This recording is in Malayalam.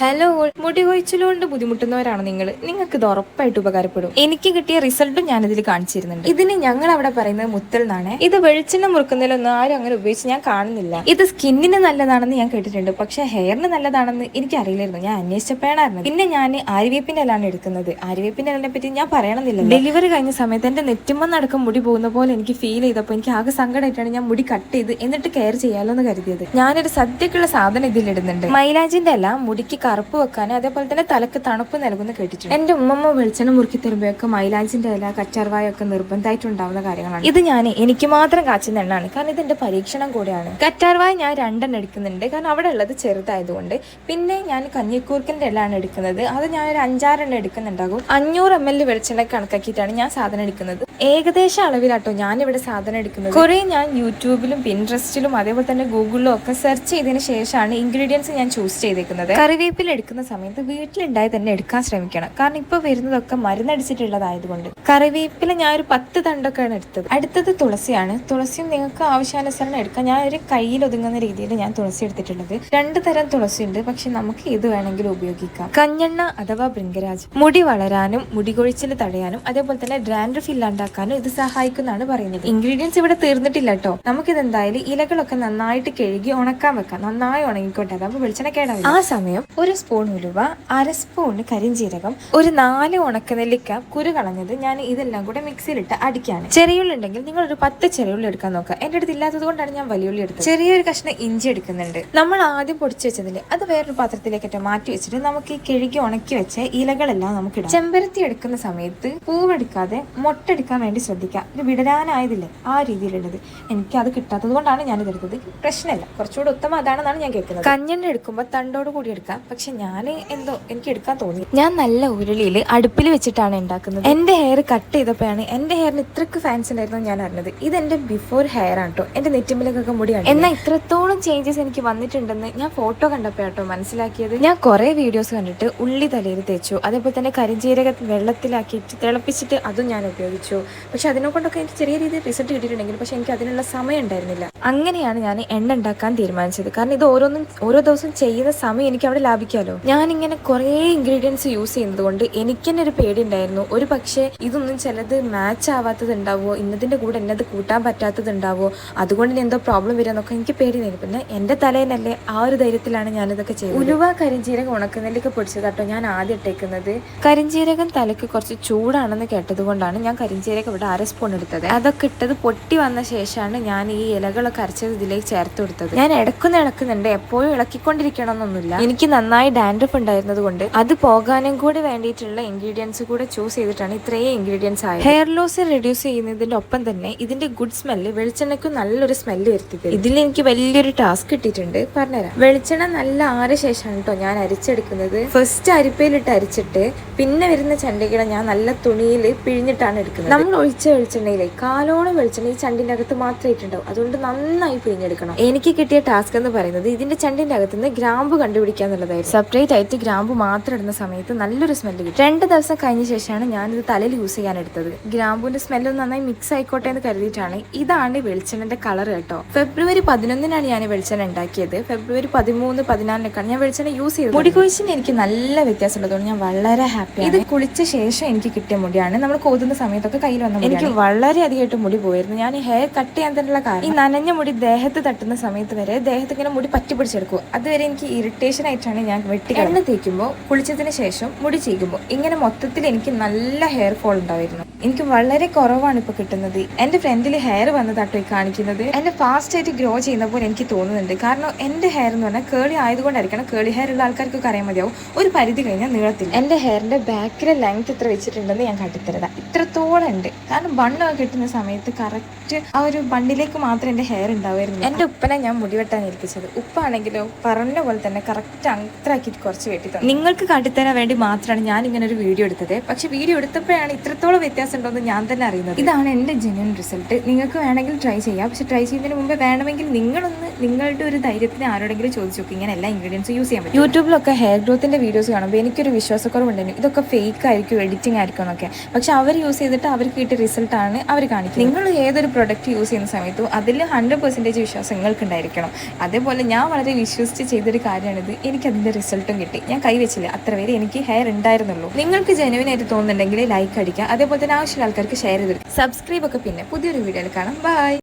ഹലോ മുടി കൊഴിച്ചിലുകൊണ്ട് ബുദ്ധിമുട്ടുന്നവരാണ് നിങ്ങൾ നിങ്ങൾക്ക് ഇത് ഉറപ്പായിട്ട് ഉപകാരപ്പെടും. എനിക്ക് കിട്ടിയ റിസൾട്ടും ഞാൻ ഇതിൽ കാണിച്ചിരുന്നുണ്ട്. ഇതിന് ഞങ്ങൾ അവിടെ പറയുന്നത് മുത്തൽ എന്നാണ്. ഇത് വെളിച്ചെണ്ണ മുറുക്കുന്നതിലൊന്നും ആരും അങ്ങനെ ഉപയോഗിച്ച് ഞാൻ കാണുന്നില്ല. ഇത് സ്കിന്നിന് നല്ലതാണെന്ന് ഞാൻ കേട്ടിട്ടുണ്ട്. പക്ഷെ ഹെയറിന് നല്ലതാണെന്ന് എനിക്ക് അറിയില്ലായിരുന്നു ഞാൻ അന്വേഷിച്ചപ്പോഴാണ് പിന്നെ ഞാൻ ആര്യവേപ്പിന്റെ ഇലാണ് എടുക്കുന്നത്. ആര്യവേപ്പിന്റെ എല്ലാം പറ്റി ഞാൻ പറയണമെന്നില്ല ഡെലിവറി കഴിഞ്ഞ സമയത്ത് എന്റെ നെറ്റുമെന്നടക്കം മുടി പോകുന്ന പോലെ എനിക്ക് ഫീൽ ചെയ്തപ്പോൾ എനിക്ക് ആകെ സങ്കടമായിട്ടാണ് ഞാൻ മുടി കട്ട് ചെയ്ത് എന്നിട്ട് കെയർ ചെയ്യാലോ എന്ന് കരുതിയത്. ഞാനൊരു സദ്യക്കുള്ള സാധനം ഇതിലിടുന്നുണ്ട്. മൈലാജിന്റെ എല്ലാം മുടിക്ക് കറുപ്പ് വെക്കാനും അതേപോലെ തന്നെ തലക്ക് തണുപ്പ് നൽകുന്ന കേട്ടിട്ടുണ്ട്. എന്റെ ഉമ്മമ്മ വെളിച്ചെണ്ണ മുറുക്കി തരുമ്പോഴൊക്കെ മൈലാഞ്ചിന്റെ ഇല കച്ചാർവായൊക്കെ നിർബന്ധമായിട്ടുണ്ടാവുന്ന കാര്യങ്ങളാണ്. ഇത് ഞാൻ എനിക്ക് മാത്രം കാച്ചുന്ന എണ്ണാണ്. കാരണം ഇത് എന്റെ പരീക്ഷണം കൂടെയാണ്. കറ്റാർവായ ഞാൻ രണ്ടെണ്ണം എടുക്കുന്നുണ്ട്. കാരണം അവിടെ ഉള്ളത് ചെറുതായതുകൊണ്ട്. പിന്നെ ഞാൻ കഞ്ഞിക്കൂർക്കിന്റെ എല്ലാണ് എടുക്കുന്നത്. അത് ഞാൻ ഒരു അഞ്ചാറെണ്ണം എടുക്കുന്നുണ്ടാകും. അഞ്ഞൂറ് എം എൽ വെളിച്ചെണ്ണ കണക്കാക്കിയിട്ടാണ് ഞാൻ സാധനം എടുക്കുന്നത്. ഏകദേശം അളവിലാട്ടോ ഞാൻ ഇവിടെ സാധനം എടുക്കുന്നത്. കുറേ ഞാൻ യൂട്യൂബിലും പിൻട്രസ്റ്റിലും അതേപോലെ തന്നെ ഗൂഗിളിലും ഒക്കെ സെർച്ച് ചെയ്തതിന് ശേഷമാണ് ഇൻഗ്രീഡിയൻസ് ഞാൻ ചൂസ് ചെയ്തേക്കുന്നത്. കറിവേപ്പില എടുക്കുന്ന സമയത്ത് വീട്ടിലുണ്ടായി തന്നെ എടുക്കാൻ ശ്രമിക്കണം. കാരണം ഇപ്പോൾ വരുന്നതൊക്കെ മരുന്നടിച്ചിട്ടുള്ളതായതുകൊണ്ട്. കറിവേപ്പില ഞാൻ ഒരു പത്ത് തണ്ടൊക്കെയാണ് എടുത്തത്. അടുത്തത് തുളസിയാണ്. തുളസിയും നിങ്ങൾക്ക് ആവശ്യാനുസരണം എടുക്കാം. ഞാൻ ഒരു കയ്യിൽ ഒതുങ്ങുന്ന രീതിയിൽ ഞാൻ തുളസി എടുത്തിട്ടുള്ളത്. രണ്ട് തരം തുളസി ഉണ്ട് പക്ഷെ നമുക്ക് ഇത് വേണമെങ്കിലും ഉപയോഗിക്കാം. കഞ്ഞെണ്ണ അഥവാ ബൃങ്കരാജ് മുടി വളരാനും മുടി കൊഴിച്ചിൽ തടയാനും അതേപോലെ തന്നെ ഡ്രാൻഡ്രഫ് ഇല്ലാണ്ടാക്കാനും ഇത് സഹായിക്കുന്നതാണ് പറയുന്നത്. ഇൻഗ്രീഡിയൻസ് ഇവിടെ തീർന്നിട്ടില്ല കേട്ടോ നമുക്കിത് എന്തായാലും ഇലകളൊക്കെ നന്നായിട്ട് കഴുകി ഉണക്കാൻ വെക്കാം. നന്നായി ഉണങ്ങിക്കോട്ടെ. അതാകുമ്പോൾ വെളിച്ചെണ്ണ കേടാവില്ല. ആ സമയം ഒരു സ്പൂൺ ഉലുവ അര സ്പൂൺ കരിഞ്ജീരകം ഒരു നാല് ഉണക്കനെല്ലിക്ക കുരു കളഞ്ഞത് ഞാൻ ഇതെല്ലാം കൂടെ മിക്സിയിലിട്ട് അടിക്കാണ്. ചെറിയുള്ളി ഉണ്ടെങ്കിൽ നിങ്ങൾ ഒരു പത്ത് ചെറിയുള്ളി എടുക്കാൻ നോക്കുക. എന്റെ അടുത്ത് ഇല്ലാത്തത് കൊണ്ടാണ് ഞാൻ വലിയുള്ളി എടുത്തത്. ചെറിയൊരു കഷ്ണം ഇഞ്ചി എടുക്കുന്നുണ്ട്. നമ്മൾ ആദ്യം പൊടിച്ചു വെച്ചതിൽ അത് വേറൊരു പാത്രത്തിലേക്കറ്റോ മാറ്റി വെച്ചിട്ട് നമുക്ക് ഈ കിഴുകി ഉണക്കി വെച്ച ഇലകളെല്ലാം നമുക്ക് ഇടാം. ചെമ്പരത്തി എടുക്കുന്ന സമയത്ത് പൂവെടുക്കാതെ മൊട്ടെടുക്കാൻ വേണ്ടി ശ്രദ്ധിക്കുക ഇത് വിടരാനായതില്ലേ? ആ രീതിയിലുള്ളത്. എനിക്ക് അത് കിട്ടാത്തത് കൊണ്ടാണ് ഞാൻ ഇതെടുത്തത് പ്രശ്നമില്ല കുറച്ചുകൂടി ഉത്തമം അതാണെന്നാണ് ഞാൻ കേൾക്കുന്നത്. കഞ്ഞെണ്ണ എടുക്കുമ്പോൾ തണ്ടോട് കൂടി എടുക്കാം. പക്ഷെ ഞാൻ എന്തോ എനിക്ക് എടുക്കാൻ തോന്നി. ഞാൻ നല്ല ഉരുളിയിൽ അടുപ്പിൽ വെച്ചിട്ടാണ് ഉണ്ടാക്കുന്നത്. എന്റെ ഹെയർ കട്ട് ചെയ്തപ്പോഴാണ് എന്റെ ഹെയറിന് ഇത്രക്ക് ഫാൻസ് ഉണ്ടായിരുന്നു ഞാൻ അറിഞ്ഞത്. ഇത് എന്റെ ബിഫോർ ഹെയർ ആണ് കേട്ടോ എന്റെ നെറ്റിമ്പിലേക്കൊക്കെ മുടിയാണ് എന്നാൽ ഇത്രത്തോളം ചേഞ്ചസ് എനിക്ക് വന്നിട്ടുണ്ടെന്ന് ഞാൻ ഫോട്ടോ കണ്ടപ്പോഴാട്ടോ മനസ്സിലാക്കിയത്. ഞാൻ കുറെ വീഡിയോസ് കണ്ടിട്ട് ഉള്ളി തലയിൽ തേച്ചു. അതേപോലെ തന്നെ കരിഞ്ജീരക വെള്ളത്തിലാക്കിയിട്ട് തിളപ്പിച്ചിട്ട് അതും ഞാൻ ഉപയോഗിച്ചു. പക്ഷെ അതിനെ കൊണ്ടൊക്കെ എനിക്ക് ചെറിയ രീതിയിൽ റിസൾട്ട് കിട്ടിയിട്ടുണ്ടെങ്കിൽ പക്ഷെ എനിക്ക് അതിനുള്ള സമയം ഉണ്ടായിരുന്നില്ല. അങ്ങനെയാണ് ഞാൻ എണ്ണ ഉണ്ടാക്കാൻ തീരുമാനിച്ചത്. കാരണം ഇത് ഓരോന്നും ഓരോ ദിവസം ചെയ്യുന്ന സമയം എനിക്ക് അവിടെ ലാഭിക്കാമല്ലോ ഞാൻ ഇങ്ങനെ കുറേ ഇൻഗ്രീഡിയൻസ് യൂസ് ചെയ്യുന്നത് കൊണ്ട് എനിക്ക് തന്നെ ഒരു പേടി ഉണ്ടായിരുന്നു. ഒരു പക്ഷേ ഇതൊന്നും ചിലത് മാച്ച് ആവാത്തത് ഉണ്ടാവുമോ? ഇന്നതിന്റെ കൂടെ എന്നത് കൂട്ടാൻ പറ്റാത്തത് ഉണ്ടാവുമോ? അതുകൊണ്ട് ഇനി എന്തോ പ്രോബ്ലം വരുമെന്നൊക്കെ എനിക്ക് പേടി നേരി പിന്നെ എന്റെ തലേനല്ലേ ആ ഒരു ധൈര്യത്തിലാണ് ഞാനിതൊക്കെ ചെയ്തത്. ഉലുവ കരിഞ്ചീരകം ഉണക്കുന്നതിലേക്ക് പൊടിച്ചത് കേട്ടോ ഞാൻ ആദ്യം ഇട്ടേക്കുന്നത്. കരിഞ്ചീരകം തലയ്ക്ക് കുറച്ച് ചൂടാണെന്ന് കേട്ടത് ഞാൻ ഞാൻ കരിഞ്ജീരകം ഇവിടെ അര സ്പൂൺ എടുത്തത്? അതൊക്കെ ഇട്ടത് പൊട്ടി വന്ന ശേഷമാണ് ഞാൻ ഈ ഇലകളൊക്കെ അരച്ചത് ഇതിലേക്ക് ചേർത്ത് കൊടുത്തത്. ഞാൻ ഇടക്കുന്ന ഇളക്കുന്നുണ്ട് എപ്പോഴും ഇളക്കിക്കൊണ്ടിരിക്കണം എന്നൊന്നുമില്ല എനിക്ക് നന്നായി ഡാൻഡ്രഫ് ഉണ്ടായിരുന്നത് കൊണ്ട് അത് പോകാനും കൂടി വേണ്ടിയിട്ടുള്ള ഇൻഗ്രീഡിയൻസ് കൂടെ ചൂസ് ചെയ്തിട്ടാണ് ഇത്രയും ഇൻഗ്രീഡിയൻസ് ആയത്. ഹെയർ ലോസ് റെഡ്യൂസ് ചെയ്യുന്നതിന്റെ ഒപ്പം തന്നെ ഇതിന്റെ ഗുഡ് സ്മെല്ല് വെളിച്ചെണ്ണയ്ക്ക് നല്ലൊരു സ്മെല്ല് വരുത്തിയത് ഇതിൽ എനിക്ക് വലിയൊരു ടാസ്ക് കിട്ടിയിട്ടുണ്ട്. പറഞ്ഞുതരാം. വെളിച്ചെണ്ണ നല്ല ആറ് ശേഷമാണ് കേട്ടോ ഞാൻ അരിച്ചെടുക്കുന്നത്. ഫസ്റ്റ് അരിപ്പയിലിട്ട് അരിച്ചിട്ട് പിന്നെ വരുന്ന ചണ്ടികളെ ഞാൻ നല്ല തുണിയിൽ പിഴിഞ്ഞിട്ടാണ് എടുക്കുന്നത്. നമ്മൾ ഒഴിച്ച വെളിച്ചെണ്ണയിലെ കാലോളം വെളിച്ചെണ്ണ ഈ ചണ്ടിന്റെ അകത്ത് മാത്രമേ ഇട്ടുണ്ടാവും അതുകൊണ്ട് നന്നായി പിഴിഞ്ഞെടുക്കണം. എനിക്ക് കിട്ടിയ ടാസ്ക് എന്ന് പറയുന്നത് ഇതിന്റെ ചണ്ടിന്റെ അകത്ത് നിന്ന് ഗ്രാമ്പ് കണ്ടുപിടിക്കുക എന്നുള്ളതായിരുന്നു സെപ്പറേറ്റ് ആയിട്ട് ഗ്രാമ്പ് മാത്രം ഇടുന്ന സമയത്ത് നല്ലൊരു സ്മെല്ല് കിട്ടും. രണ്ട് ദിവസം കഴിഞ്ഞ ശേഷമാണ് ഞാനിത് തലയിൽ യൂസ് ചെയ്യാൻ എടുത്തത്. ഗ്രാമ്പുവിന്റെ സ്മെല്ല് നന്നായി മിക്സ് ആയിക്കോട്ടെ എന്ന് കരുതിയിട്ടാണ് ഇതാണ് വെളിച്ചെണ്ണന്റെ കളർ കേട്ടോ. ഫെബ്രുവരി പതിനൊന്നിനാണ് ഞാൻ വെളിച്ചെണ്ണ ഉണ്ടാക്കിയത്. ഫെബ്രുവരി പതിമൂന്ന് പതിനാലിനൊക്കെയാണ് ഞാൻ വെളിച്ചെണ്ണ യൂസ് ചെയ്തത്. മുടി കൊഴിച്ചിന് എനിക്ക് നല്ല വ്യത്യാസം ഉള്ളതുകൊണ്ട് ഞാൻ വളരെ ഹാപ്പിയാണ് ഇത് കുളിച്ച ശേഷം എനിക്ക് കിട്ടിയ മുടിയാണ്. നമ്മൾ കോതുന്ന സമയത്തൊക്കെ കയ്യിൽ വന്ന എനിക്ക് വളരെയധികമായിട്ട് മുടി പോയിരുന്നു. ഞാൻ ഹെയർ കട്ട് ചെയ്യാൻ തന്നെയുള്ള കാരണം ഈ നനഞ്ഞ മുടി ദേഹത്ത് തട്ടുന്ന സമയത്ത് വരെ ദേഹത്ത് ഇങ്ങനെ മുടി പറ്റി പിടിച്ചെടുക്കും. അതുവരെ എനിക്ക് ഇറിറ്റേഷൻ ആയിട്ടാണ് ഞാൻ വെട്ടി എണ്ണ തേക്കുമ്പോൾ കുളിച്ചതിന് ശേഷം മുടി ചെയ്യുമ്പോൾ ഇങ്ങനെ മൊത്തത്തിൽ എനിക്ക് നല്ല ഹെയർ ഫോൾ ഉണ്ടായിരുന്നു എനിക്ക് വളരെ കുറവാണ് ഇപ്പൊ കിട്ടുന്നത്. എന്റെ ഫ്രണ്ടിൽ ഹെയർ വന്നതാട്ടോ ഈ കാണിക്കുന്നത്. ഫാസ്റ്റ് ആയിട്ട് ഗ്രോ ചെയ്യുന്ന പോലെ എനിക്ക് തോന്നുന്നുണ്ട്. കാരണം എന്റെ ഹെയർ എന്ന് പറഞ്ഞാൽ കേളി ആയതുകൊണ്ടായിരിക്കണം കേളി ഹെയർ ഉള്ള ആൾക്കാർക്ക് അറിയാൻ മതിയാവും. ഒരു പരിധി കഴിഞ്ഞാൽ നീളത്തിൽ എന്റെ ഹെയറിന്റെ ബാക്കിലെ ലെങ്ത് ഇത്ര വെച്ചിട്ടുണ്ടെന്ന് ഞാൻ കാട്ടിത്തരതാ ഇത്രത്തോളം ഉണ്ട്. കാരണം ബണ്ണൊക്കെ കിട്ടുന്ന സമയത്ത് കറക്റ്റ് ആ ഒരു ബണ്ണിലേക്ക് മാത്രം എന്റെ ഹെയർ ഉണ്ടാവുമായിരുന്നു. എന്റെ ഉപ്പനെ ഞാൻ മുടിവെട്ടാൻ ഏൽപ്പിച്ചത്. ഉപ്പാണെങ്കിലോ പറഞ്ഞ പോലെ തന്നെ കറക്റ്റ് അത്രയാക്കിയിട്ട് കുറച്ച് വെട്ടി നിങ്ങൾക്ക് കാട്ടിത്തരാൻ വേണ്ടി മാത്രമാണ് ഞാൻ ഇങ്ങനെ ഒരു വീഡിയോ എടുത്തത്. പക്ഷെ വീഡിയോ എടുത്തപ്പോഴാണ് ഇത്രത്തോളം വ്യത്യാസം ഉണ്ടോയെന്ന് ഞാൻ തന്നെ അറിയുന്നത്. ഇതാണ് എന്റെ ജെന്യൂൻ റിസൾട്ട് നിങ്ങൾക്ക് വേണമെങ്കിൽ ട്രൈ ചെയ്യാം. പക്ഷെ ട്രൈ ചെയ്യുന്നതിന് മുമ്പ് വേണമെങ്കിൽ നിങ്ങളൊന്ന് നിങ്ങളുടെ ഒരു ധൈര്യത്തിന് ആരോടെങ്കിലും ചോദിച്ചു നോക്കി ഇങ്ങനെ എല്ലാ ഇൻഗ്രീഡിയൻസും യൂസ് ചെയ്യാൻ പറ്റും. യൂട്യൂബിലൊക്കെ ഹെയർ ഗ്രോത്തിന്റെ വീഡിയോസ് കാണുമ്പോൾ എനിക്കൊരു വിശ്വാസക്കുറവുണ്ടായിരുന്നു. ഇതൊക്കെ ഫേക്ക് ആയിരിക്കും എഡിറ്റിംഗ് ആയിരിക്കും എന്നൊക്കെ പക്ഷെ അവർ യൂസ് ചെയ്തിട്ട് അവർക്ക് കിട്ടിയ റിസൾട്ടാണ് അവർ കാണിക്കുന്നത്. നിങ്ങൾ ഏതൊരു പ്രൊഡക്റ്റ് യൂസ് ചെയ്യുന്ന സമയത്തും അതിൽ ഹൺഡ്രഡ് പെർസെന്റേജ് വിശ്വാസം നിങ്ങൾക്ക് ഉണ്ടായിരിക്കണം അതേപോലെ ഞാൻ വളരെ വിശ്വസിച്ച് ചെയ്തൊരു കാര്യമാണിത്. എനിക്ക് അതിന്റെ റിസൾട്ടും കിട്ടി. ഞാൻ കൈവച്ചില്ല. അത്ര വരെ എനിക്ക് ഹെയർ ഉണ്ടായിരുന്നുള്ളൂ. നിങ്ങൾക്ക് ജെനുവിൻ ആയിട്ട് തോന്നുന്നുണ്ടെങ്കിൽ ലൈക്ക് അടിക്കുക. അതേപോലെ തന്നെ ആവശ്യമുള്ള ആൾക്കാർക്ക് ഷെയർ ചെയ്ത് സബ്സ്ക്രൈബ് ഒക്കെ പിന്നെ പുതിയൊരു വീഡിയോയിൽ കാണാം. ബൈ